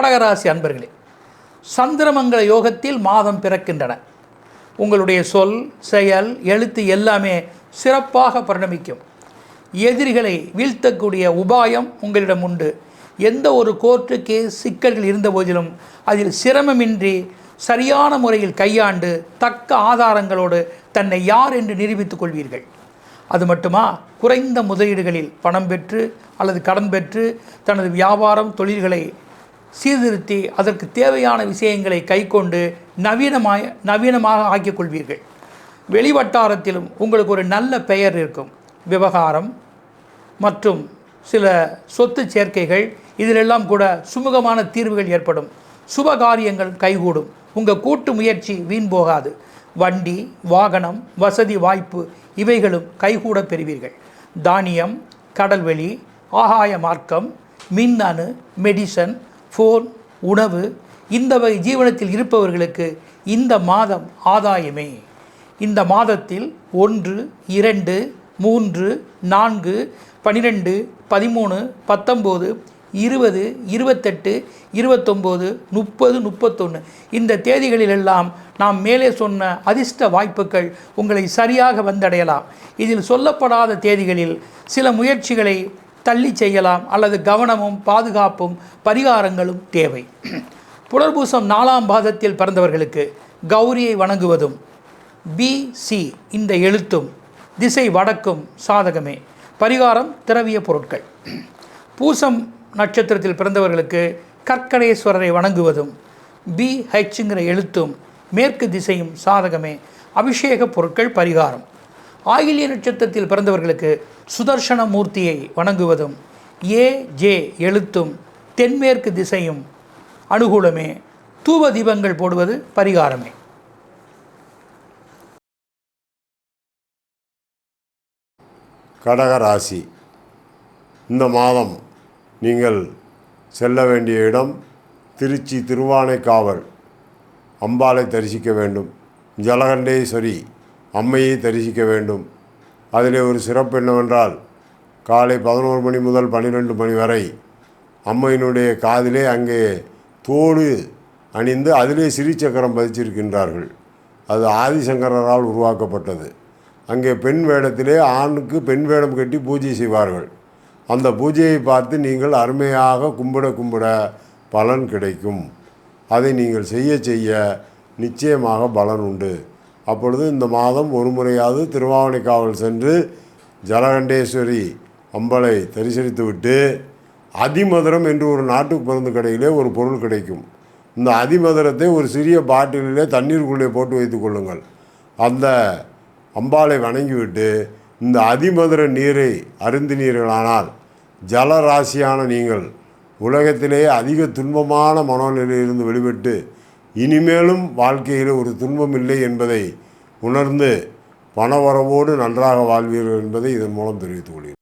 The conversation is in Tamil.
கடகராசி அன்பர்களே சந்திரமங்கல யோகத்தில் மாதம் பிறக்கின்றன. உங்களுடைய சொல் செயல் எழுத்து எல்லாமே சிறப்பாக பரிணமிக்கும். எதிரிகளை வீழ்த்தக்கூடிய உபாயம் உங்களிடம் உண்டு. எந்த ஒரு கோர்ட்டுக்கு சிக்கல்கள் இருந்த போதிலும் அதில் சிரமமின்றி சரியான முறையில் கையாண்டு தக்க ஆதாரங்களோடு தன்னை யார் என்று நிரூபித்துக் கொள்வீர்கள். அது மட்டுமா? குறைந்த முதலீடுகளில் பணம் பெற்று அல்லது கடன் பெற்று தனது வியாபாரம் தொழில்களை சீர்திருத்தி அதற்கு தேவையான விஷயங்களை கைக்கொண்டு நவீனமாய் நவீனமாக ஆக்கிக் கொள்வீர்கள் வெளிவட்டாரத்திலும் உங்களுக்கு ஒரு நல்ல பெயர் இருக்கும். விவகாரம் மற்றும் சில சொத்து சேர்க்கைகள் இதிலெல்லாம் கூட சுமூகமான தீர்வுகள் ஏற்படும். சுப காரியங்கள் கைகூடும். உங்கள் கூட்டு முயற்சி வீண் போகாது. வண்டி வாகனம் வசதி வாய்ப்பு இவைகளும் கைகூட பெறுவீர்கள். தானியம் கடல்வெளி ஆகாய மார்க்கம் மின்னணு மெடிசன் ஃபோன் உணவு இந்த வகை ஜீவனத்தில் இருப்பவர்களுக்கு இந்த மாதம் ஆதாயமே. இந்த மாதத்தில் ஒன்று இரண்டு மூன்று நான்கு பன்னிரெண்டு பதிமூணு பத்தொம்போது இருபது இருபத்தெட்டு இருபத்தொம்போது முப்பது முப்பத்தொன்று இந்த தேதிகளிலெல்லாம் நாம் மேலே சொன்ன அதிர்ஷ்ட வாய்ப்புகள் உங்களை சரியாக வந்தடையலாம். இதில் சொல்லப்படாத தேதிகளில் சில முயற்சிகளை தள்ளி செய்யலாம் அல்லது கவனமும் பாதுகாப்பும் பரிகாரங்களும் தேவை. புனர்பூசம் நாலாம் பாதத்தில் பிறந்தவர்களுக்கு கௌரியை வணங்குவதும் பி சி இந்த எழுத்தும் திசை வடக்கும் சாதகமே. பரிகாரம் திரவிய பொருட்கள். பூசம் நட்சத்திரத்தில் பிறந்தவர்களுக்கு கற்கடேஸ்வரரை வணங்குவதும் பி ஹெச்ங்கிற எழுத்தும் மேற்கு திசையும் சாதகமே. அபிஷேக பொருட்கள் பரிகாரம். ஆயிலிய நட்சத்திரத்தில் பிறந்தவர்களுக்கு சுதர்ஷன மூர்த்தியை வணங்குவதும் ஏ ஜே எழுத்தும் தென்மேற்கு திசையும் அனுகூலமே. தூப தீபங்கள் போடுவது பரிகாரமே. கடகராசி இந்த மாதம் நீங்கள் செல்ல வேண்டிய இடம் திருச்சி திருவானைக்காவல். அம்பாளை தரிசிக்க வேண்டும். ஜலகண்டேஸ்வரி அம்மையை தரிசிக்க வேண்டும். அதிலே ஒரு சிறப்பு என்னவென்றால் காலை பதினோரு மணி முதல் பன்னிரெண்டு மணி வரை அம்மையினுடைய காதிலே அங்கே தோடு அணிந்து அதிலே சிறிச்சக்கரம் பதிச்சிருக்கின்றார்கள். அது ஆதிசங்கரால் உருவாக்கப்பட்டது. அங்கே பெண் வேடத்திலே ஆணுக்கு பெண் வேடம் கட்டி பூஜை செய்வார்கள். அந்த பூஜையை பார்த்து நீங்கள் அருமையாக கும்பிட கும்பிட பலன் கிடைக்கும். அதை நீங்கள் செய்ய செய்ய நிச்சயமாக பலன் உண்டு. அப்பொழுது இந்த மாதம் ஒரு முறையாவது திருவாவணைக்காவல் சென்று ஜலகண்டேஸ்வரி அம்பலை தரிசனித்துவிட்டு அதிமதுரம் என்று ஒரு நாட்டு மருந்து கடையிலே ஒரு பொருள் கிடைக்கும். இந்த அதிமதுரத்தை ஒரு சிறிய பாட்டிலே தண்ணீருக்குள்ளே போட்டு வைத்து கொள்ளுங்கள். அந்த அம்பாளை வணங்கிவிட்டு இந்த அதிமதுர நீரை அருந்தினீர்களானால் ஜலராசியான நீங்கள் உலகத்திலேயே அதிக துன்பமான மனோநிலையிலிருந்து வெளிப்பட்டு இனிமேலும் வாழ்க்கையில் ஒரு துன்பம் இல்லை என்பதை உணர்ந்து பணவரவோடு நன்றாக வாழ்வீர்கள் என்பதை இதன் மூலம் தெரிவித்துக் கொள்கிறேன்.